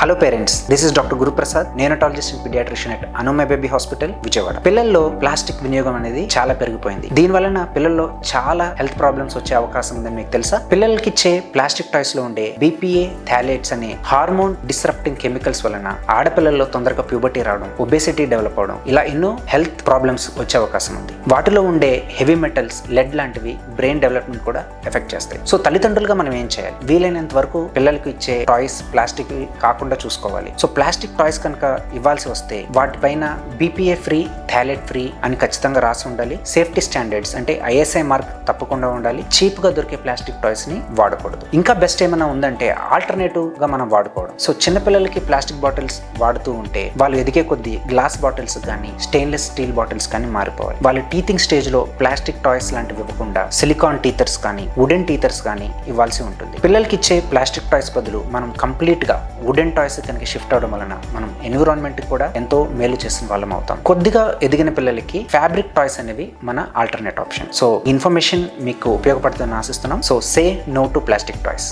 Hello parents this is doctor Guruprasad neonatologist and paediatrician at అనుమే baby hospital Vijayawada పిల్లల్లో plastic వినియోగం అనేది చాలా పెరిగిపోయింది. దీని వలన పిల్లల్లో చాలా హెల్త్ ప్రాబ్లమ్స్ వచ్చే అవకాశం ఉందని మీకు తెలుసా? పిల్లలకి ఇచ్చే ప్లాస్టిక్ టాయ్స్లో ఉండే బీపీఏ థాలేట్స్ అనే హార్మోన్ డిస్రప్టింగ్ కెమికల్స్ వలన ఆడపిల్లల్లో తొందరగా ప్యూబర్టీ రావడం ఒబేసిటీ డెవలప్ అవడం ఇలా ఎన్నో హెల్త్ ప్రాబ్లమ్స్ వచ్చే అవకాశం ఉంది. వాటిలో ఉండే హెవీ మెటల్స్ లెడ్ లాంటివి బ్రెయిన్ డెవలప్మెంట్ కూడా ఎఫెక్ట్ చేస్తాయి. సో తల్లిదండ్రులుగా మనం ఏం చేయాలి? వీలైనంత వరకు పిల్లలకి ఇచ్చే టాయ్స్ ప్లాస్టిక్ కాకుండా చూసుకోవాలి. సో ప్లాస్టిక్ టాయ్స్ కనుక ఇవ్వాల్సి వస్తే వాటిపైన బీపీఏ ఫ్రీ థాలెట్ ఫ్రీ అని ఖచ్చితంగా రాసి ఉండాలి. సేఫ్టీ స్టాండర్డ్స్ అంటే ఐఎస్ఐ మార్క్ తప్పకుండా ఉండాలి. చీప్గా దొరికే ప్లాస్టిక్ టాయ్స్ని వాడకూడదు. ఇంకా బెస్ట్ ఏమైనా ఉందంటే ఆల్టర్నేటివ్గా మనం వాడుకోవడం. సో చిన్నపిల్లలకి ప్లాస్టిక్ బాటిల్స్ వాడుతూ ఉంటే వాళ్ళు ఎదిగే కొద్దీ గ్లాస్ బాటిల్స్ కానీ స్టెయిన్లెస్ స్టీల్ బాటిల్స్ కానీ మారిపోవాలి. వాళ్ళు టీతింగ్ స్టేజ్లో ప్లాస్టిక్ టాయ్స్ లాంటివి ఇవ్వకుండా సిలికాన్ టీథర్స్ కానీ వుడెన్ టీథర్స్ కానీ ఇవ్వాల్సి ఉంటుంది. పిల్లలకి ఇచ్చే ప్లాస్టిక్ టాయ్స్ బదులు మనం కంప్లీట్గా వుడెన్ టాయ్స్ కనుక షిఫ్ట్ అవడం వలన మనం ఎన్విరాన్మెంట్ కూడా ఎంతో మేలు చేసిన వాళ్ళం అవుతాం. కొద్దిగా ఎదిగిన పిల్లలకి ఫ్యాబ్రిక్ టాయ్స్ అనేవి మన ఆల్టర్నేట్ ఆప్షన్ సో ఇన్ఫర్మేషన్ మీకు ఉపయోగపడుతుందని ఆశిస్తున్నాం. So say no to plastic toys